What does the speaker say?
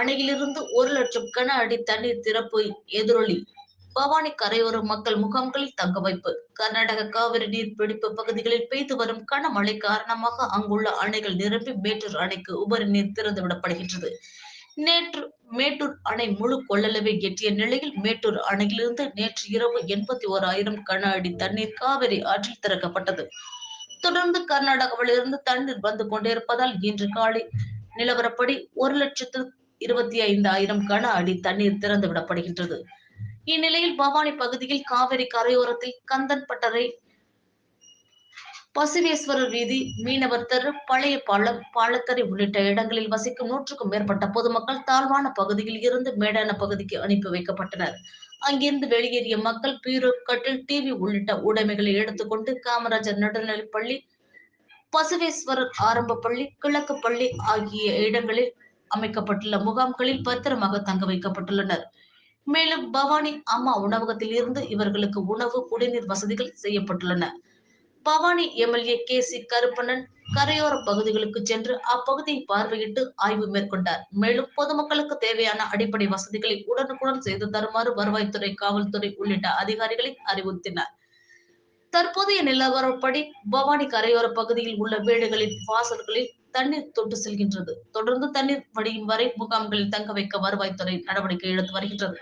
அணையிலிருந்து ஒரு லட்சம் கன அடி தண்ணீர் திறப்பு எதிரொலி. பவானி கரையோர மக்கள் முகாம்களில் தங்க வைப்பு. கர்நாடக காவிரி நீர்பிடிப்பு பகுதிகளில் பெய்து வரும் கனமழை காரணமாக அங்குள்ள அணைகள் நிரம்பி மேட்டூர் அணைக்கு உபரி நீர் திறந்து விடப்படுகின்றது. நேற்று மேட்டூர் அணை முழு கொள்ளளவை எட்டிய நிலையில் மேட்டூர் அணையிலிருந்து நேற்று இரவு எண்பத்தி ஓராயிரம் கன அடி தண்ணீர் காவிரி ஆற்றில் திறக்கப்பட்டது. தொடர்ந்து கர்நாடகாவிலிருந்து தண்ணீர் வந்து கொண்டிருப்பதால் இன்று காலை நிலவரப்படி ஒரு லட்சத்து இருபத்தி ஐந்தாயிரம் கன அடி தண்ணீர் திறந்து விடப்படுகின்றது. இந்நிலையில் பவானி பகுதியில் காவிரி கரையோரத்தில் கந்தன் பட்டறை பசுவேஸ்வரர் வீதி மீனவர் தெரு பழைய பாலம் பாலக்கரை உள்ளிட்ட இடங்களில் வசிக்கும் நூற்றுக்கும் மேற்பட்ட பொதுமக்கள் தாழ்வான பகுதியில் இருந்து மேடான பகுதிக்கு அனுப்பி வைக்கப்பட்டனர். அங்கிருந்து வெளியேறிய மக்கள் பீரோ கட்டில் டிவி உள்ளிட்ட உடைமைகளை எடுத்துக்கொண்டு காமராஜர் நடுநிலைப்பள்ளி பசுவேஸ்வரர் ஆரம்ப பள்ளி கிழக்கு பள்ளி ஆகிய இடங்களில் அமைக்கப்பட்டுள்ள முகாம்களில் பத்திரமாக தங்க வைக்கப்பட்டுள்ளனர். மேலும் பவானி அம்மா உணவகத்தில் இருந்து இவர்களுக்கு உணவு குடிநீர் வசதிகள் செய்யப்பட்டுள்ளன. Bhavani MLA K C Karuppannan கரையோர பகுதிகளுக்கு சென்று அப்பகுதியை பார்வையிட்டு ஆய்வு மேற்கொண்டார். மேலும் பொதுமக்களுக்கு தேவையான அடிப்படை வசதிகளை உடனுக்குடன் செய்து தருமாறு வருவாய்த்துறை காவல்துறை உள்ளிட்ட அதிகாரிகளை அறிவுறுத்தினார். தற்போதைய நிலவரப்படி பவானி கரையோர பகுதியில் உள்ள வீடுகளின் வாசல்களில் தண்ணீர் தொட்டு செல்கின்றது. தொடர்ந்து தண்ணீர் வடியும் வரை முகாம்களில் தங்க வைக்க வருவாய்த்துறை நடவடிக்கை எடுத்து வருகின்றது.